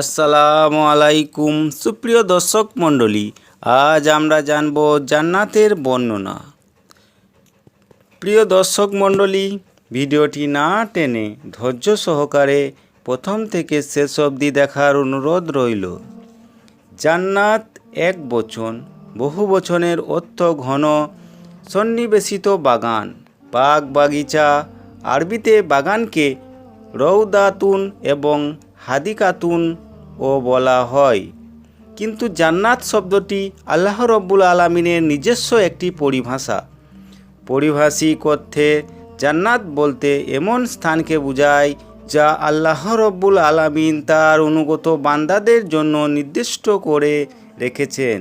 আসসালামু আলাইকুম সুপ্রিয় দর্শক মণ্ডলী, আজ আমরা জানব জান্নাতের বর্ণনা। প্রিয় দর্শক মণ্ডলী, ভিডিওটি না টেনে ধৈর্য সহকারে প্রথম থেকে শেষ অবধি দেখার অনুরোধ রইল। জান্নাত এক বচন, বহু বচনের অর্থ ঘন, সন্নিবেশিত বাগান, বাগ বাগিচা, আরবিতে বাগানকে রৌদাতুন এবং হাদিকাতুন ও বলা হয়। কিন্তু জান্নাত শব্দটি আল্লাহ রব্বুল আলমিনের নিজস্ব একটি পরিভাষা। পরিভাষিক অর্থে জান্নাত বলতে এমন স্থানকে বোঝায় যা আল্লাহ রব্বুল আলামিন তার অনুগত বান্দাদের জন্য নির্দিষ্ট করে রেখেছেন,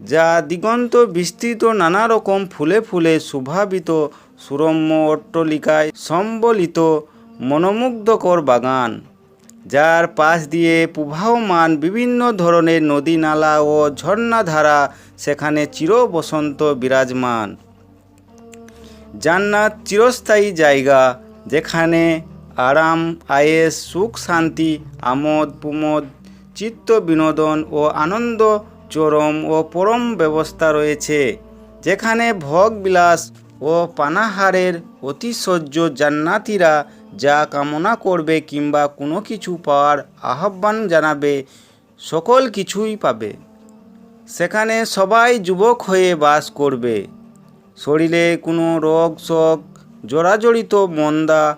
যা দিগন্ত বিস্তৃত নানা রকম ফুলে ফুলে শোভাবিত সুরম্য অট্টলিকায় সম্বলিত মনোমুগ্ধকর বাগান। যার পাশ দিয়ে প্রবাহমান বিভিন্ন ধরনের নদী নালা ও ঝর্ণাধারা সেখানে চির বসন্ত বিরাজমান। জান্নাত চিরস্থায়ী জায়গা যেখানে আরাম, আয়েস, সুখ, শান্তি, আমোদ, প্রমোদ, চিত্ত বিনোদন ও আনন্দ, চরম ও পরম ব্যবস্থা রয়েছে, যেখানে ভোগ বিলাস ও পানাহারের অতিশয্য জান্নাতিরা যা কামনা করবে কিংবা কোনো কিছু পাওয়ার আহ্বান জানাবে, সকল কিছুই পাবে। সেখানে সবাই যুবক হয়ে বাস করবে। শরীরে কোনো রোগ, শোক জরাজড়িত মন্দা,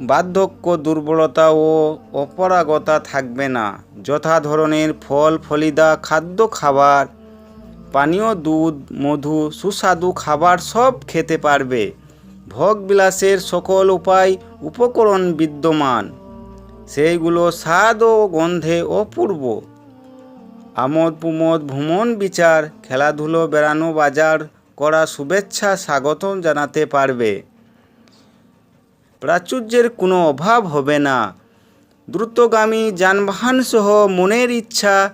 বার্ধক্য, দুর্বলতা ও অপরাগতা থাকবে না। যথা ধরনের ফল, ফলিদা, খাদ্য, খাবার, পানীয়, দুধ, মধু, সুস্বাদু খাবার সব খেতে পারবে। ভোগ বিলাসের সকল উপায় উপকরণ বিদ্যমান। সেইগুলো স্বাদ ও গন্ধে অপূর্ব। আমোদ প্রমোদ ভ্রমণ বিচার, খেলাধুলো, বেড়ানো, বাজার করা শুভেচ্ছা স্বাগতম জানাতে পারবে। প্রাচুর্যের কোনো অভাব হবে না। দ্রুতগামী যানবাহন সহ মনের ইচ্ছা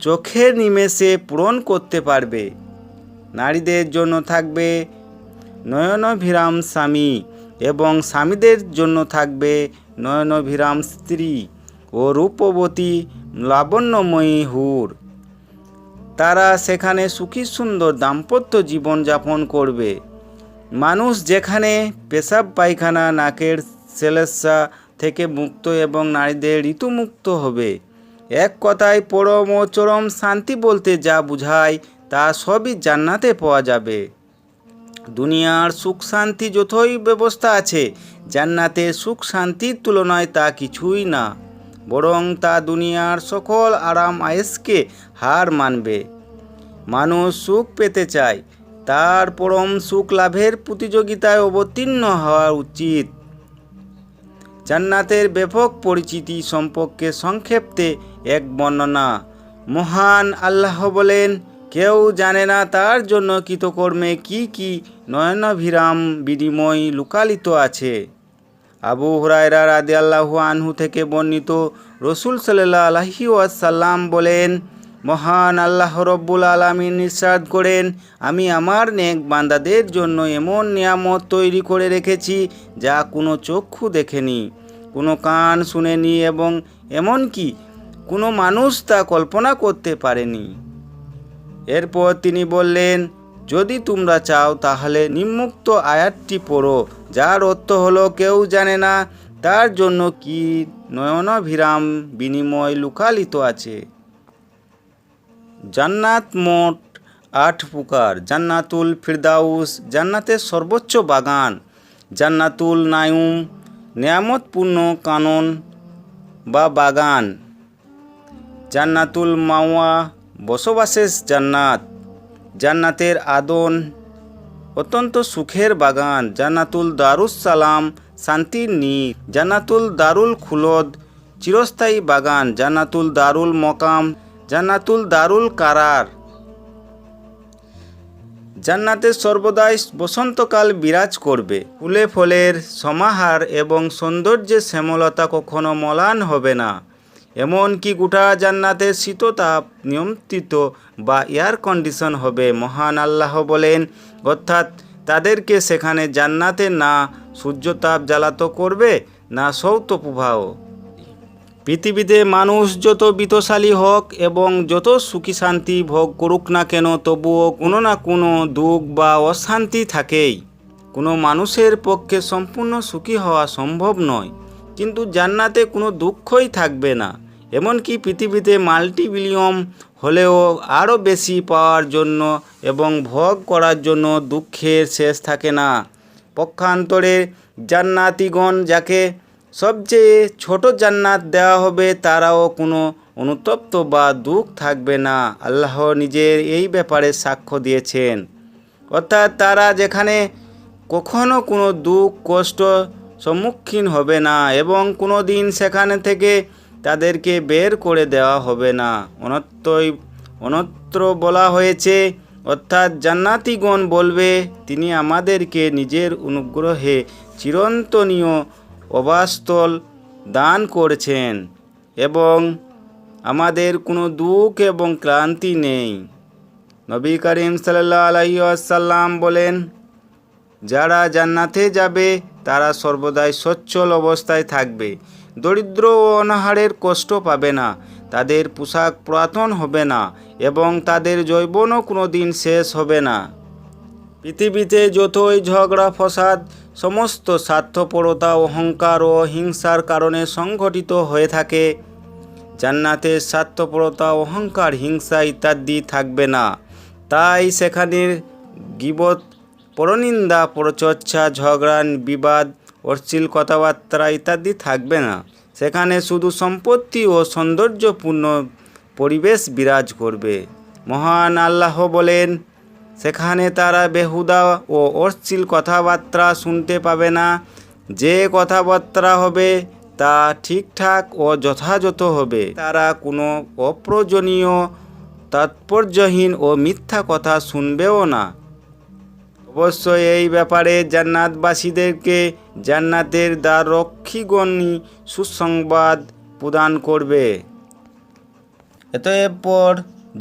চোখের নিমেষে পূরণ করতে পারবে। নারীদের জন্য থাকবে নয়নভিরাম স্বামী। এবং স্বামীদের জন্য থাকবে নয়নভিরাম স্ত্রী ও রূপবতী লাবণ্যময়ী হুর। তারা সেখানে সুখী সুন্দর দাম্পত্য জীবন যাপন করবে। মানুষ যেখানে পেশাব পায়খানা, নাকের সেলেসা থেকে মুক্ত এবং নারীদের ঋতুমুক্ত হবে। এক কথায় পরম ও চরম শান্তি বলতে যা বোঝায় তা সবই জান্নাতে পাওয়া যাবে। দুনিয়ার সুখ শান্তি যতই ব্যবস্থা আছে জান্নাতে সুখ শান্তির তুলনায় তা কিছুই না। বরং তা দুনিয়ার সকল আরাম আয়েসকে হার মানবে। মানুষ সুখ পেতে চায়, তার পরম সুখ লাভের প্রতিযোগিতায় অবতীর্ণ হওয়া উচিত। জান্নাতের ব্যাপক পরিচিতি সম্পর্কে সংক্ষেপে এক বর্ণনা। মহান আল্লাহ বলেন কেউ জানে না তার জন্য কৃতকর্মে কি কি নয়নাভিরাম বিনিময় লুকালিত আছে। আবু হুরায়রা রাদে আল্লাহু আনহু থেকে বর্ণিত রসুল সাল্লাহ আলহি ওয়াসাল্লাম বলেন, মহান আল্লাহ রব্বুল আলমিন নিঃসাদ করেন, আমি আমার নেক বান্দাদের জন্য এমন নিয়ামত তৈরি করে রেখেছি যা কোনো চক্ষু দেখেনি, কোনো কান শুনেনি এবং এমনকি কোনো মানুষ তা কল্পনা করতে পারেনি। এরপর তিনি বললেন, যদি তোমরা চাও তাহলে নিম্মুক্ত আয়াতটি পড়ো, যার অর্থ হলো কেউ জানে না তার জন্য কি নয়নাভিরাম বিনিময় লুকালিত আছে। জান্নাত মোট আট প্রকার জান্নাতুল ফিরদাউস, জান্নাতের সর্বোচ্চ বাগান, জান্নাতুল নায়ুম, নিয়ামতপূর্ণ কানন বা বাগান, জান্নাতুল মাওয়া বসবাসের জান্নাত, জান্নাতের আদন, অত্যন্ত সুখের বাগান, জান্নাতুল দারুস সালাম, শান্তির নীর, জান্নাতুল দারুল খুলদ, চিরস্থায়ী বাগান, জান্নাতুল দারুল মকাম, জান্নাতুল দারুল কারার। জান্নাতের সর্বদাই বসন্তকাল বিরাজ করবে। ফুলে ফলের সমাহার এবং সৌন্দর্যের শ্যামলতা কখনো মলান হবে না। এমনকি গোটা জান্নাতের শীততাপ নিয়ন্ত্রিত বা এয়ার কন্ডিশন হবে, মহান আল্লাহ বলেন। অর্থাৎ তাদেরকে সেখানে জান্নাতে না সূর্যতাপ জ্বালাতো করবে, না সৌত প্রবাহ পৃথিবীতে মানুষ যত বিতশালী হোক এবং যত সুখী শান্তি ভোগ করুক না কেন, তবুও কোনো না কোনো দুঃখ বা অশান্তি থাকেই। কোনো মানুষের পক্ষে সম্পূর্ণ সুখী হওয়া সম্ভব নয়। কিন্তু জান্নাতে কোনো দুঃখই থাকবে না। এমনকি পৃথিবীতে মাল্টি বিলিয়ন হলেও আরও বেশি পাওয়ার জন্য এবং ভোগ করার জন্য দুঃখের শেষ থাকে না। পক্ষান্তরে জান্নাতিগণ যাকে সবচেয়ে ছোট জান্নাত দেওয়া হবে, তারাও কোনো অনুতপ্ত বা দুঃখ থাকবে না। আল্লাহ নিজের এই ব্যাপারে সাক্ষ্য দিয়েছেন। অর্থাৎ তারা যেখানে কখনো কোনো দুঃখ, কষ্ট সম্মুখীন হবে না এবং কোনো দিন সেখানে থেকে তাদেরকে বের করে দেওয়া হবে না। অনত্যই অনত্র বলা হয়েছে, অর্থাৎ জান্নাতিগণ বলবে, তিনি আমাদেরকে নিজের অনুগ্রহে চিরন্তনীয় অবাস্তল দান করেছেন এবং আমাদের কোনো দুঃখ এবং ক্লান্তি নেই। নবী করিম সাল্লাহ আলাইসাল্লাম বলেন, যারা জান্নাতে যাবে তারা সর্বদাই সচ্ছল অবস্থায় থাকবে। দরিদ্র ও অনাহারের কষ্ট পাবে না, তাদের পোশাক পুরাতন হবে না এবং তাদের যৌবনও কোনো দিন শেষ হবে না। পৃথিবীতে যতই ঝগড়া, ফসাদ, সমস্ত স্বার্থপরতা, অহংকার ও হিংসার কারণে সংঘটিত হয়ে থাকে, জান্নাতে স্বার্থপরতা, অহংকার, হিংসা ইত্যাদি থাকবে না। তাই সেখানে গিবত পরনিন্দা, পরচর্চা ঝগড়া বিবাদ, অশ্লীল কথাবার্তা ইত্যাদি থাকবে না। সেখানে শুধু সম্পত্তি ও সৌন্দর্যপূর্ণ পরিবেশ বিরাজ করবে। মহান আল্লাহ বলেন, সেখানে তারা বেহুদা ও অশ্লীল কথাবার্তা শুনতে পাবে না। যে কথাবার্তা হবে তা ঠিকঠাক ও যথাযথ হবে। তারা কোনো অপ্রয়োজনীয়, তাৎপর্যহীন ও মিথ্যা কথা শুনবেও না। অবশ্যই এই ব্যাপারে জান্নাতবাসীদেরকে জান্নাতের দ্বার রক্ষীগণই সুসংবাদ প্রদান করবে। এত এরপর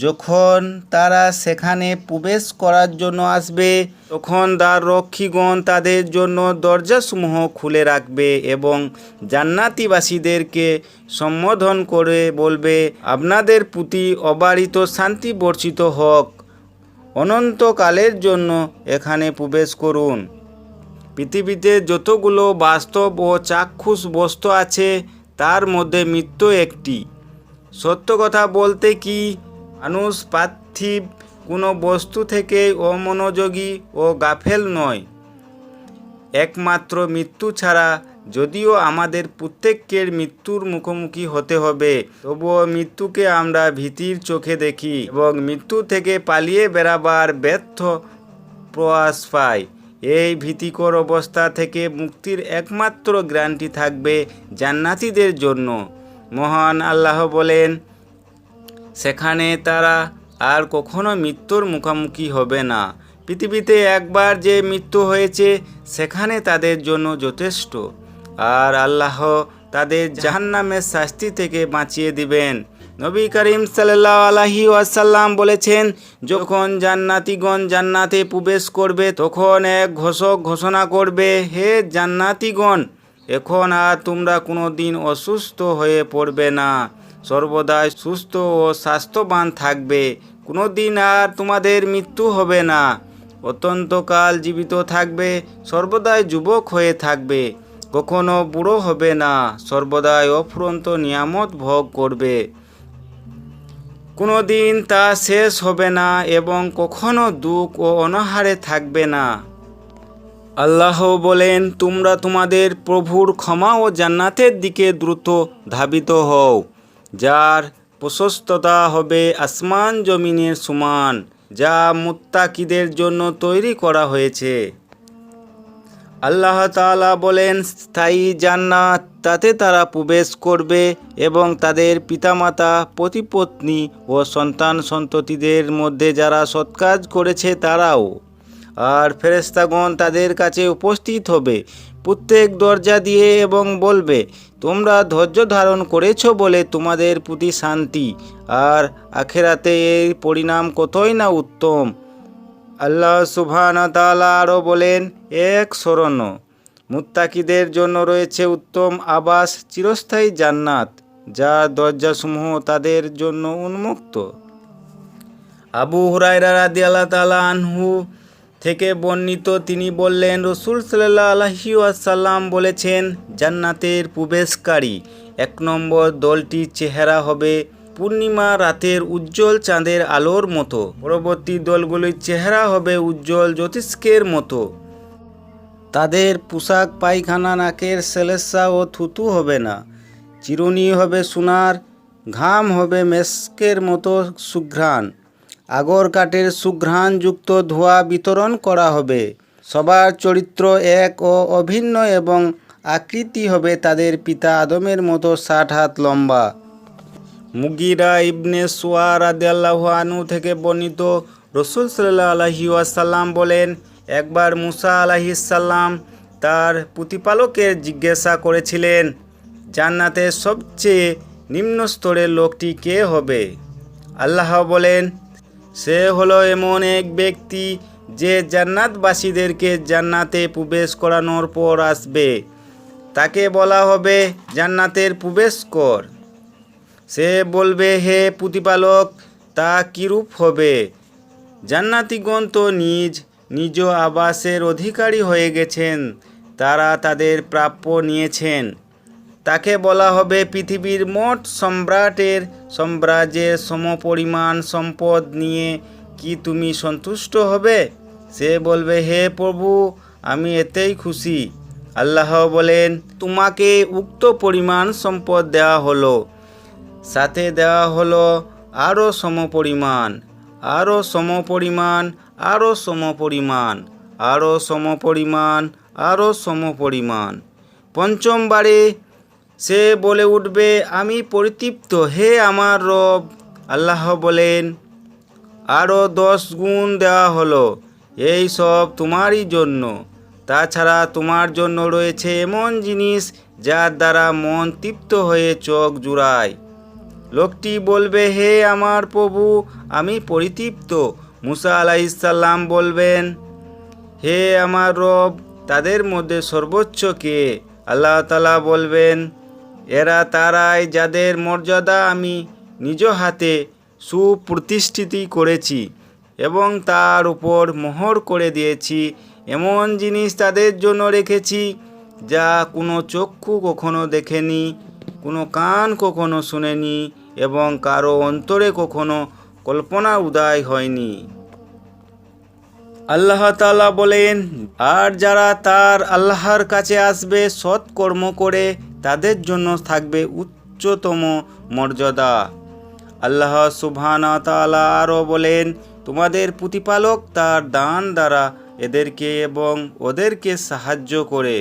যখন তারা সেখানে প্রবেশ করার জন্য আসবে, তখন দ্বার রক্ষীগণ তাদের জন্য দরজাসমূহ খুলে রাখবে এবং জান্নাতিবাসীদেরকে সম্বোধন করে বলবে, আপনাদের প্রতি অবারিত শান্তি বর্ষিত হোক। অনন্তকালের জন্য এখানে প্রবেশ করুন। পৃথিবীতে যতগুলো বাস্তব ও চাক্ষুষ বস্তু আছে, তার মধ্যে মৃত্যু একটি। সত্য কথা বলতে কি? মানুষ পার্থিব কোনো বস্তু থেকে অমনোযোগী ও গাফেল নয়। একমাত্র মৃত্যু ছাড়া যদিও আমাদের প্রত্যেকের মৃত্যুর মুখোমুখি হতে হবে, তবুও মৃত্যুকে আমরা ভীতির চোখে দেখি এবং মৃত্যু থেকে পালিয়ে বেড়াবার ব্যর্থ প্রয়াস পাই। এই ভীতিকর অবস্থা থেকে মুক্তির একমাত্র গ্রান্টি থাকবে জান্নাতীদের জন্য। মহান আল্লাহ বলেন, সেখানে তারা আর কখনো মৃত্যুর মুখোমুখি হবে না। পৃথিবীতে একবার যে মৃত্যু হয়েছে, সেখানে তাদের জন্য যথেষ্ট। আর আল্লাহ তাদের জাহান্নামের শাস্তি থেকে বাঁচিয়ে দিবেন। নবী করিম সাল্লাহ আলাহি ওয়াসাল্লাম বলেছেন, যখন জান্নাতিগণ জান্নাতে প্রবেশ করবে, তখন এক ঘোষক ঘোষণা করবে, হে জান্নাতিগণ, এখন আর তোমরা কোনো দিন অসুস্থ হয়ে পড়বে না। সর্বদাই সুস্থ ও স্বাস্থ্যবান থাকবে। কোনো দিন আর তোমাদের মৃত্যু হবে না। অত্যন্তকাল জীবিত থাকবে, সর্বদাই যুবক হয়ে থাকবে। কখনো বুড়ো হবে না, সর্বদাই অফুরন্ত নিয়ামত ভোগ করবে। কোনো দিন তা শেষ হবে না এবং কখনো দুঃখ ও অনাহারে থাকবে না। আল্লাহ বলেন, তোমরা তোমাদের প্রভুর ক্ষমা ও জান্নাতের দিকে দ্রুত ধাবিত হও, যার প্রশস্ততা হবে আসমান জমিনের সমান, যা মুত্তাকিদের জন্য তৈরি করা হয়েছে। আল্লাহ তাআলা বলেন, স্থায়ী জান্নাত, তাতে তারা প্রবেশ করবে এবং তাদের পিতামাতা, পতিপত্নী ও সন্তান সন্ততিদের মধ্যে যারা সৎকাজ করেছে তারাও। আর ফেরেস্তাগণ তাদের কাছে উপস্থিত হবে। প্রত্যেক দরজা দিয়ে এবং বলবে, তোমরা ধৈর্য ধারণ করেছ বলে তোমাদের প্রতি শান্তি। আর আখেরাতে এর পরিণাম কতই না উত্তম। আল্লাহ সুবহান তাআলা আরও বলেন, এক স্মরণ মুত্তাকিদের জন্য রয়েছে উত্তম আবাস চিরস্থায়ী জান্নাত, যা দরজাসমূহ তাদের জন্য উন্মুক্ত। আবু হুরাইরা রাদি আল্লাহ তালা আনহু থেকে বর্ণিত তিনি বললেন, রসুল সাল্লাহ আলহি আসাল্লাম বলেছেন, জান্নাতের প্রবেশকারী, এক নম্বর দলটির চেহারা হবে পূর্ণিমা রাতের উজ্জ্বল চাঁদের আলোর মতো। পরবর্তী দলগুলির চেহারা হবে উজ্জ্বল জ্যোতিষ্কের মতো। তাদের পোশাক, পায়খানা, নাকের সেলেসা ও থুতু হবে না। চিরুনি হবে সোনার, ঘাম হবে মেস্কের মতো সুঘ্রাণ। আগর কাঠের সুঘ্রাণযুক্ত ধোঁয়া বিতরণ করা হবে। সবার চরিত্র এক ও অভিন্ন এবং আকৃতি হবে তাদের পিতা আদমের মতো ষাট হাত লম্বা। মুগিরা ইবনে সোয়ার আদাল্লাহ আনু থেকে বর্ণিত রসুল সাল্লাহ আলহি আসাল্লাম বলেন, একবার মুসা আলাহিসাল্লাম তার প্রতিপালকের জিজ্ঞাসা করেছিলেন জান্নাতের সবচেয়ে নিম্ন স্তরের লোকটি কে হবে? আল্লাহ বলেন, সে হলো এমন এক ব্যক্তি যে জান্নাতবাসীদেরকে জান্নাতে প্রবেশ করানোর পর আসবে। তাকে বলা হবে জান্নাতের প্রবেশ কর সে বলবে, হে প্রতিপালক, তা কিরূপ হবে? জান্নাতিগণ তো নিজ নিজ আবাসের অধিকারী হয়ে গেছেন, তারা তাদের প্রাপ্য নিয়েছেন। তাকে বলা হবে পৃথিবীর মোট সম্রাটের, সাম্রাজ্যের সমপরিমাণ সম্পদ নিয়ে কি তুমি সন্তুষ্ট হবে? সে বলবে, হে প্রভু, আমি এতেই খুশি। আল্লাহ বলেন, তোমাকে উক্ত পরিমাণ সম্পদ দেওয়া হলো। সাথে দেওয়া হলো আরও সমপরিমাণ আরও সমপরিমাণ আরও সমপরিমাণ আরও সমপরিমাণ আরও সমপরিমাণ। পঞ্চমবারে সে বলে উঠবে, আমি পরিতৃপ্ত, হে আমার রব। আল্লাহ বলেন, আরও দশ গুণ দেওয়া হলো, এই সব তোমারই জন্য। তাছাড়া তোমার জন্য রয়েছে এমন জিনিস যার দ্বারা মন তৃপ্ত হয়ে চোখ জুড়ায়। লোকটি বলবে, হে আমার প্রভু, আমি পরিতৃপ্ত। মুসা আলাইসাল্লাম বলবেন, হে আমার রব, তাদের মধ্যে সর্বোচ্চ কে? আল্লাহ তালা বলবেন, এরা তারাই যাদের মর্যাদা আমি নিজ হাতে সুপ্রতিষ্ঠিত করেছি এবং তার উপর মোহর করে দিয়েছি। এমন জিনিস তাদের জন্য রেখেছি যা কোনো চক্ষু কখনো দেখেনি, কোনো কান কখনো শুনেনি এবং কারও অন্তরে কখনো কল্পনা উদয় হয়নি। আল্লাহ তাআলা বলেন, আর যারা তার আল্লাহর কাছে আসবে সৎ কর্ম করে, তাদের জন্য থাকবে উচ্চতম মর্যাদা। আল্লাহ সুবহানা তাআলা আরও বলেন, তোমাদের প্রতিপালক তার দান দ্বারা এদেরকে এবং ওদেরকে সাহায্য করে।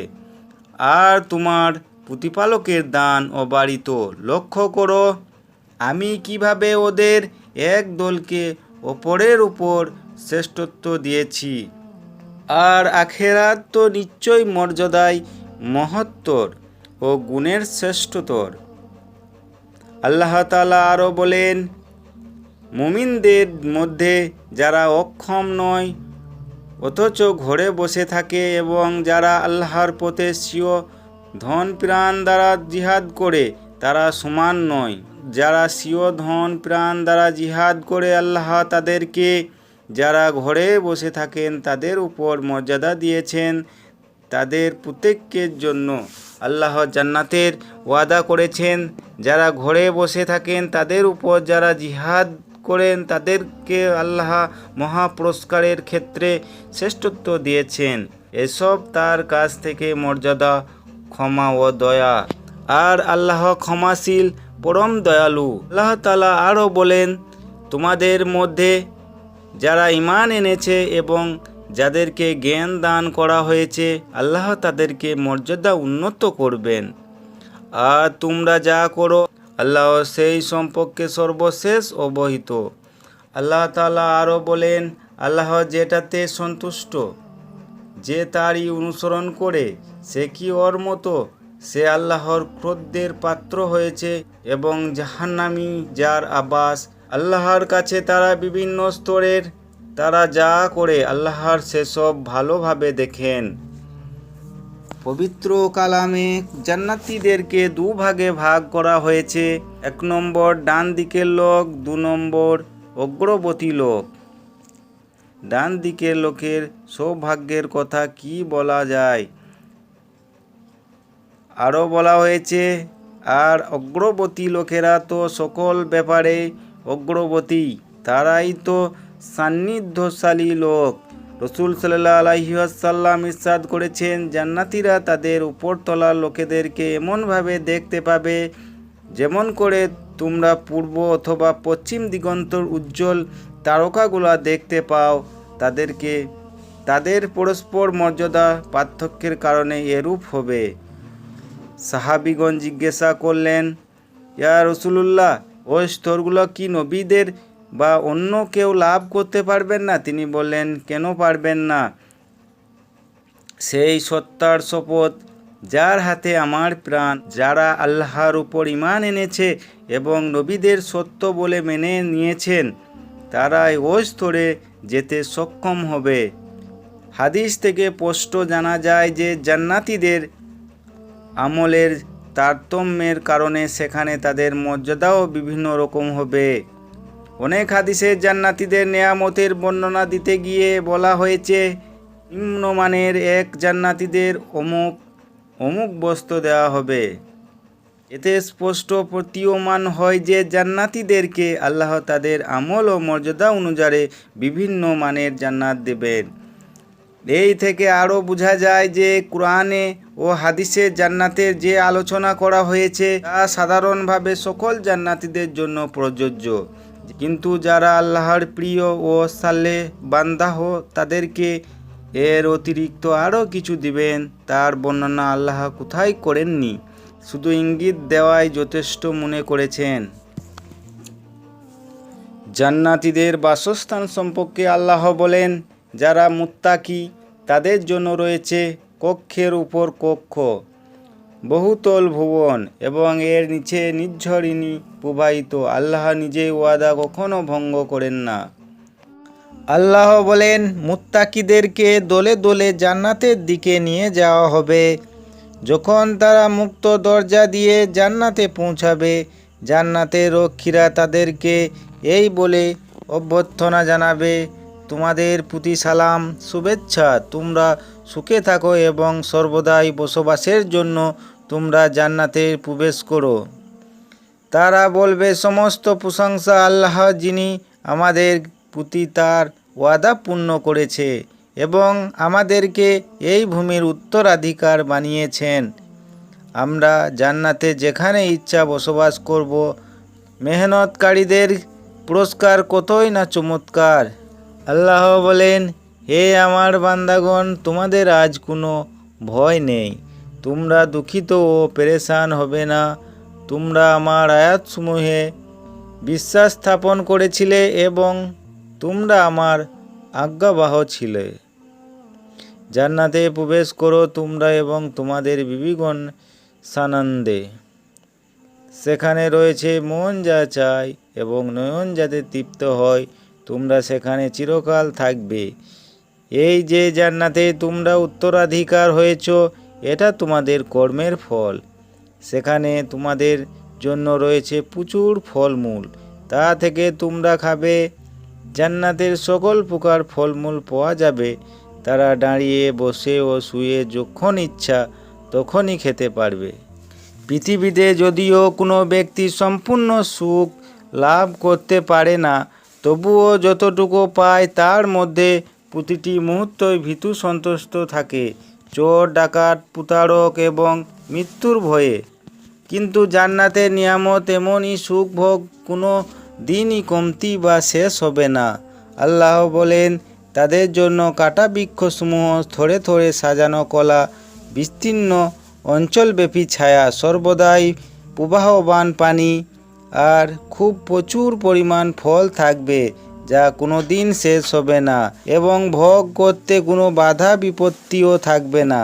আর তোমার প্রতিপালকের দান অবারিত। লক্ষ্য করো আমি কীভাবে ওদের এক দলকে অপরের উপর শ্রেষ্ঠত্ব দিয়েছি? আর আখেরাত তো নিশ্চয় মর্যাদায় মহত্তর ও গুণের শ্রেষ্ঠতর। আল্লাহ তালা আরও বলেন, মুমিনদের মধ্যে যারা অক্ষম নয়, অথচ ঘরে বসে থাকে এবং যারা আল্লাহর পথে স্বীয় ধন প্রাণ দ্বারা জিহাদ করে, তারা সমান নয়। যারা স্বীয় ধন প্রাণ দ্বারা জিহাদ করে আল্লাহ তাদেরকে, যারা ঘরে বসে থাকেন তাদের উপর মর্যাদা দিয়েছেন তাদের প্রত্যেকের জন্য আল্লাহ জান্নাতের ওয়াদা করেছেন। যারা ঘরে বসে থাকেন তাদের উপর যারা জিহাদ করেন তাদেরকে আল্লাহ মহা পুরস্কারের ক্ষেত্রে শ্রেষ্ঠত্ব দিয়েছেন। এসব তার কাছ থেকে মর্যাদা, ক্ষমা ও দয়া। আর আল্লাহ ক্ষমাশীল পরম দয়ালু। আল্লাহ তালা আরও বলেন, তোমাদের মধ্যে যারা ইমান এনেছে এবং যাদেরকে জ্ঞান দান করা হয়েছে, আল্লাহ তাদেরকে মর্যাদা উন্নত করবেন। আর তোমরা যা করো, আল্লাহ সেই সম্পর্কে সর্বশেষ অবহিত। আল্লাহ তালা আরও বলেন, আল্লাহ যেটাতে সন্তুষ্ট, যে তারই অনুসরণ করে, সে কি ওর মতো? সে আল্লাহর ক্রোধের পাত্র হয়েছে এবং জাহান্নামি, যার আবাস আল্লাহর কাছে তারা বিভিন্ন স্তরের, তারা যা করে আল্লাহর সেসব ভালোভাবে দেখেন। পবিত্র কালামে জান্নাতীদেরকে দুভাগে ভাগ করা হয়েছে। এক নম্বর ডান দিকের লোক, দু নম্বর অগ্রবতী লোক। ডান দিকের লোকের সৌভাগ্যের কথা কি বলা যায়? আরও বলা হয়েছে আর অগ্রবর্তী লোকেরা তো সকল ব্যাপারে অগ্রবর্তী তারাই তো সান্নিধ্যশালী লোক। রসুল সাল্লাহ আলহিহাসাল্লাম ইরশাদ করেছেন, জান্নাতিরা তাদের উপরতলার লোকেদেরকে এমনভাবে দেখতে পাবে যেমন করে তোমরা পূর্ব অথবা পশ্চিম দিগন্তর উজ্জ্বল তারকাগুলা দেখতে পাও। তাদেরকে, তাদের পরস্পর মর্যাদা পার্থক্যের কারণে এরূপ হবে। সাহাবিগণ জিজ্ঞাসা করলেন, ইয়া রসুলুল্লাহ ওই স্তরগুলো কি নবীদের বা অন্য কেউ লাভ করতে পারবেন না? তিনি বললেন, কেন পারবেন না? সেই সত্তার শপথ, যার হাতে আমার প্রাণ, যারা আল্লাহর উপর ইমান এনেছে এবং নবীদের সত্য বলে মেনে নিয়েছেন, তারাই ওই স্তরে যেতে সক্ষম হবে। হাদিস থেকে স্পষ্ট জানা যায় যে জান্নাতীদের আমলের তারতম্যের কারণে সেখানে তাদের মর্যাদাও বিভিন্ন রকম হবে। অনেক হাদিসে জান্নাতীদের নেয়ামতের বর্ণনা দিতে গিয়ে বলা হয়েছে, নিম্নমানের এক জান্নাতীদের অমুক অমুক বস্ত্র দেওয়া হবে। এতে স্পষ্ট প্রতীয়মান হয় যে জান্নাতীদেরকে আল্লাহ তাদের আমল ও মর্যাদা অনুযায়ী বিভিন্ন মানের জান্নাত দেবেন। এই থেকে আরও বোঝা যায় যে কোরআনে ও হাদিসে জান্নাতের যে আলোচনা করা হয়েছে, তা সাধারণভাবে সকল জান্নাতীদের জন্য প্রযোজ্য। কিন্তু যারা আল্লাহর প্রিয় ও সাল্লে বান্দাহ তাদেরকে এর অতিরিক্ত আরও কিছু দিবেন, তার বর্ণনা আল্লাহ কোথায় করেননি? শুধু ইঙ্গিত দেওয়াই যথেষ্ট মনে করেছেন। জান্নাতীদের বাসস্থান সম্পর্কে আল্লাহ বলেন যারা মুত্তাকি, তাদের জন্য রয়েছে কক্ষের উপর কক্ষ। বহুতল ভুবন এবং এর নিচে নির্ঝরিণী প্রবাহিত। আল্লাহ নিজে ওয়াদা কখনো ভঙ্গ করেন না। আল্লাহ বলেন, মুত্তাকিদেরকে দলে দলে জান্নাতের দিকে নিয়ে যাওয়া হবে। যখন তারা মুক্ত দরজা দিয়ে জান্নাতে পৌঁছাবে, জান্নাতের রক্ষীরা তাদেরকে এই বলে অভ্যর্থনা জানাবে। তোমাদের প্রতি সালাম, শুভেচ্ছা। তোমরা সুখে থাকো এবং সর্বদাই বসবাসের জন্য তোমরা জান্নাতে প্রবেশ করো। তারা বলবে, সমস্ত প্রশংসা আল্লাহ, যিনি আমাদের প্রতি তার ওয়াদা পূর্ণ করেছে এবং আমাদেরকে এই ভূমির উত্তরাধিকার বানিয়েছেন। আমরা জান্নাতে যেখানে ইচ্ছা বসবাস করব, মেহনতকারীদের পুরস্কার কতই না চমৎকার। আল্লাহ বলেন, হে আমার বান্দাগণ, তোমাদের আজ কোনো ভয় নেই। তোমরা দুঃখিত ও পেরেশান হবে না। তোমরা আমার আয়াতসমূহে বিশ্বাস স্থাপন করেছিলে এবং তোমরা আমার আজ্ঞাবাহ ছিলে। জান্নাতে প্রবেশ করো তোমরা এবং তোমাদের বিবিগণ সানন্দে। সেখানে রয়েছে মন যা চায় এবং নয়ন যাতে তৃপ্ত হয় তোমরা সেখানে চিরকাল থাকবে। এই যে জান্নাতে তোমরা উত্তরাধিকার হয়েছ, এটা তোমাদের কর্মের ফল। সেখানে তোমাদের জন্য রয়েছে প্রচুর ফলমূল। তা থেকে তোমরা খাবে। জান্নাতের সকল প্রকার ফলমূল পাওয়া যাবে। তারা দাঁড়িয়ে বসে ও শুয়ে যখন ইচ্ছা তখনই খেতে পারবে। পৃথিবীতে যদিও কোনো ব্যক্তি সম্পূর্ণ সুখ লাভ করতে পারে না তবুও যতটুকু পায় তার মধ্যে প্রতিটি মুহূর্তই ভীতু সন্তুষ্ট থাকে, চোর, ডাকাত, প্রতারক এবং মৃত্যুর ভয়ে। কিন্তু জান্নাতের নিয়ামত এমনই সুখ ভোগ, কোনো দিনই কমতি বা শেষ হবে না। আল্লাহ বলেন, তাদের জন্য কাটা বৃক্ষসমূহ থরে থরে সাজানো কলা, বিস্তীর্ণ অঞ্চলব্যাপী ছায়া, সর্বদাই প্রবাহবান পানি আর খুব প্রচুর পরিমাণ ফল থাকবে, যা কোনো দিন শেষ হবে না এবং ভোগ করতে কোনো বাধা বিপত্তিও থাকবে না।